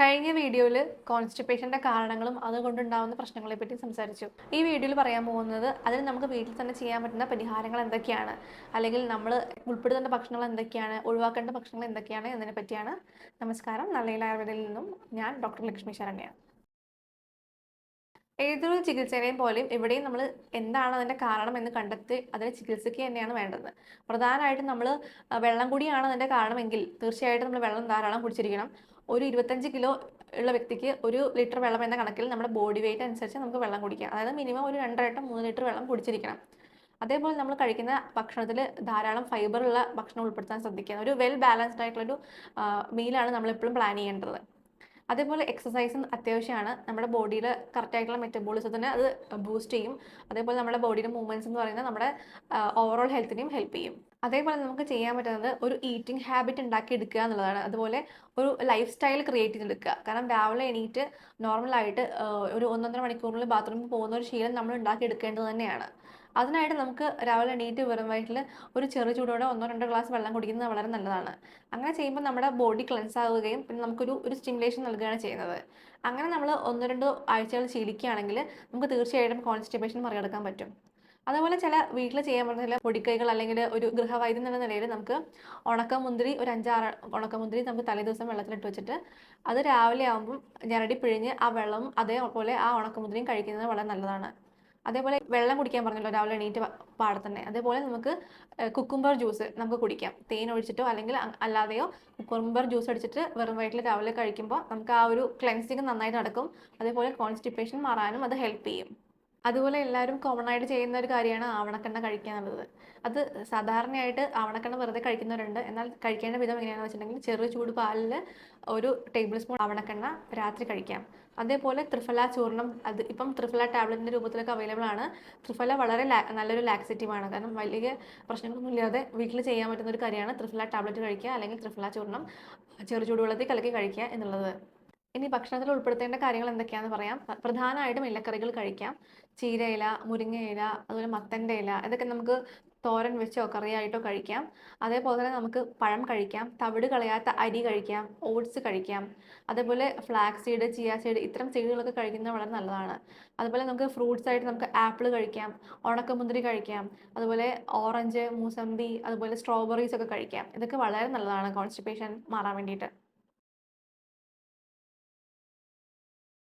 കഴിഞ്ഞ വീഡിയോയിൽ കോൺസ്റ്റിപ്പേഷന്റെ കാരണങ്ങളും അതുകൊണ്ടുണ്ടാകുന്ന പ്രശ്നങ്ങളെ പറ്റി സംസാരിച്ചു. ഈ വീഡിയോയിൽ പറയാൻ പോകുന്നത് അതിന് നമുക്ക് വീട്ടിൽ തന്നെ ചെയ്യാൻ പറ്റുന്ന പരിഹാരങ്ങൾ എന്തൊക്കെയാണ്? അല്ലെങ്കിൽ നമ്മൾ ഉൾപ്പെടുത്തേണ്ട ഭക്ഷണങ്ങൾ എന്തൊക്കെയാണ്? ഒഴിവാക്കേണ്ട ഭക്ഷണങ്ങൾ എന്തൊക്കെയാണ്? എന്നതിനെ പറ്റിയാണ് നമസ്കാരം. നല്ലയിൽ ആയുർവേദയിൽ നിന്നും ഞാൻ ഡോക്ടർ ലക്ഷ്മി ശരണ്യ. ഏതൊരു ചികിത്സേനെയും പോലെയും ഇവിടെയും നമ്മൾ എന്താണ് അതിന്റെ കാരണം എന്ന് കണ്ടെത്തി അതിനെ ചികിത്സിക്കുക തന്നെയാണ് വേണ്ടത്. പ്രധാനമായിട്ടും നമ്മൾ വെള്ളം കൂടിയാണ് അതിന്റെ കാരണമെങ്കിൽ തീർച്ചയായിട്ടും നമ്മൾ വെള്ളം ധാരാളം കുടിച്ചിരിക്കണം. ഒരു ഇരുപത്തഞ്ച് കിലോ ഉള്ള വ്യക്തിക്ക് ഒരു ലിറ്റർ വെള്ളം എന്ന കണക്കിൽ നമ്മുടെ ബോഡി വെയിറ്റ് അനുസരിച്ച് നമുക്ക് വെള്ളം കുടിക്കാം. അതായത് മിനിമം ഒരു രണ്ടര ലിറ്റർ മൂന്ന് ലിറ്റർ വെള്ളം കുടിച്ചിരിക്കണം. അതേപോലെ നമ്മൾ കഴിക്കുന്ന ഭക്ഷണത്തിൽ ധാരാളം ഫൈബറുള്ള ഭക്ഷണം ഉൾപ്പെടുത്താൻ ശ്രദ്ധിക്കുക. ഒരു വെൽ ബാലൻസ്ഡ് ആയിട്ടുള്ളൊരു മീലാണ് നമ്മൾ എപ്പോഴും പ്ലാൻ ചെയ്യേണ്ടത്. അതേപോലെ എക്സസൈസും അത്യാവശ്യമാണ്. നമ്മുടെ ബോഡിയിൽ കറക്റ്റായിട്ടുള്ള മെറ്റബോളിസത്തിന് അത് ബൂസ്റ്റ് ചെയ്യും. അതേപോലെ നമ്മുടെ ബോഡിയുടെ മൂവ്മെന്റ്സ് എന്ന് പറയുന്നത് നമ്മുടെ ഓവറോൾ ഹെൽത്തിനെയും ഹെൽപ്പ് ചെയ്യും. അതേപോലെ നമുക്ക് ചെയ്യാൻ പറ്റുന്നത് ഒരു ഈറ്റിംഗ് ഹാബിറ്റ് ഉണ്ടാക്കി എടുക്കുക എന്നുള്ളതാണ്. അതുപോലെ ഒരു ലൈഫ് സ്റ്റൈൽ ക്രിയേറ്റ് ചെയ്തെടുക്കുക. കാരണം രാവിലെ എണീറ്റ് നോർമലായിട്ട് ഒരു ഒന്നൊന്നര മണിക്കൂറിൽ ബാത്റൂമിൽ പോകുന്ന ഒരു ശീലം നമ്മൾ ഉണ്ടാക്കി എടുക്കേണ്ടത് തന്നെയാണ്. അതിനായിട്ട് നമുക്ക് രാവിലെ എണീറ്റ് വെറും വയറ്റിൽ ഒരു ചെറു ചൂടോടെ ഒന്നോ രണ്ടോ ഗ്ലാസ് വെള്ളം കുടിക്കുന്നത് വളരെ നല്ലതാണ്. അങ്ങനെ ചെയ്യുമ്പോൾ നമ്മുടെ ബോഡി ക്ലെൻസ് ആവുകയും പിന്നെ നമുക്കൊരു ഒരു സ്റ്റിമുലേഷൻ നൽകുകയാണ് ചെയ്യുന്നത്. അങ്ങനെ നമ്മൾ ഒന്നോ രണ്ടോ ആഴ്ചകൾ ശീലിക്കുകയാണെങ്കിൽ നമുക്ക് തീർച്ചയായിട്ടും കോൺസ്റ്റിപ്പേഷൻ മറികടക്കാൻ പറ്റും. അതുപോലെ ചില വീട്ടിൽ ചെയ്യാൻ പറ്റുന്ന ചില പൊടിക്കൈകൾ അല്ലെങ്കിൽ ഒരു ഗൃഹവൈദ്യം എന്ന നിലയിൽ നമുക്ക് ഉണക്കമുന്തിരി ഒരു അഞ്ചാറ് ഉണക്കമുന്തിരി നമുക്ക് തലേദിവസം വെള്ളത്തിലിട്ട് വെച്ചിട്ട് അത് രാവിലെ ആകുമ്പം ഞരടി പിഴിഞ്ഞ് ആ വെള്ളം അതേപോലെ ആ ഉണക്കമുന്തിരിയും കഴിക്കുന്നത് വളരെ നല്ലതാണ്. അതേപോലെ വെള്ളം കുടിക്കാൻ പറഞ്ഞല്ലോ രാവിലെ എണീറ്റ് പാടെ തന്നെ അതേപോലെ നമുക്ക് കുക്കുംബർ ജ്യൂസ് നമുക്ക് കുടിക്കാം. തേൻ ഒഴിച്ചിട്ടോ അല്ലെങ്കിൽ അല്ലാതെയോ കുക്കുംബർ ജ്യൂസ് അടിച്ചിട്ട് വെറും വയറ്റിൽ രാവിലെ കഴിക്കുമ്പോൾ നമുക്ക് ആ ഒരു ക്ലെൻസിങ് നന്നായിട്ട് നടക്കും. അതേപോലെ കോൺസ്റ്റിപ്പേഷൻ മാറാനും അത് ഹെൽപ്പ് ചെയ്യും. അതുപോലെ എല്ലാവരും കോമൺ ആയിട്ട് ചെയ്യുന്ന ഒരു കാര്യമാണ് ആവണക്കെണ്ണ കഴിക്കുക എന്നുള്ളത്. അത് സാധാരണയായിട്ട് ആവണക്കെണ്ണ വെറുതെ കഴിക്കുന്നവരുണ്ട്. എന്നാൽ കഴിക്കേണ്ട വിധം എങ്ങനെയാണെന്ന് വെച്ചിട്ടുണ്ടെങ്കിൽ ചെറു ചൂട് പാലിൽ ഒരു ടേബിൾ സ്പൂൺ ആവണക്കെണ്ണ രാത്രി കഴിക്കാം. അതേപോലെ ത്രിഫല ചൂർണം അത് ഇപ്പം ത്രിഫല ടാബ്ലറ്റിന്റെ രൂപത്തിലൊക്കെ അവൈലബിൾ ആണ്. ത്രിഫല വളരെ നല്ലൊരു ലാക്സേറ്റീവാണ് കാരണം വലിയ പ്രശ്നങ്ങളൊന്നും ഇല്ലാതെ വീട്ടിൽ ചെയ്യാൻ പറ്റുന്ന ഒരു കാര്യമാണ് ത്രിഫല ടാബ്ലറ്റ് കഴിക്കുക അല്ലെങ്കിൽ ത്രിഫല ചൂർണം ചെറു ചൂടുവെള്ളത്തിൽ കലക്കി കഴിക്കുക എന്നുള്ളത്. ഇനി ഭക്ഷണത്തിൽ ഉൾപ്പെടുത്തേണ്ട കാര്യങ്ങൾ എന്തൊക്കെയാണെന്ന് പറയാം. പ്രധാനമായിട്ടും ഇലക്കറികൾ കഴിക്കാം. ചീരയില മുരിങ്ങയില അതുപോലെ മത്തന്റെ ഇല ഇതൊക്കെ നമുക്ക് തോരൻ വെച്ചോ കറിയായിട്ടോ കഴിക്കാം. അതേപോലെ തന്നെ നമുക്ക് പഴം കഴിക്കാം തവിട് കളയാത്ത അരി കഴിക്കാം ഓട്സ് കഴിക്കാം. അതേപോലെ ഫ്ലാക്സ് സീഡ് ചിയ സീഡ് ഇത്തരം സീഡുകളൊക്കെ കഴിക്കുന്നത് വളരെ നല്ലതാണ്. അതുപോലെ നമുക്ക് ഫ്രൂട്ട്സ് ആയിട്ട് നമുക്ക് ആപ്പിൾ കഴിക്കാം ഉണക്കമുന്തിരി കഴിക്കാം അതുപോലെ ഓറഞ്ച് മൂസമ്പി അതുപോലെ സ്ട്രോബെറീസ് ഒക്കെ കഴിക്കാം. ഇതൊക്കെ വളരെ നല്ലതാണ് കോൺസ്റ്റിപ്പേഷൻ മാറാൻ വേണ്ടിയിട്ട്.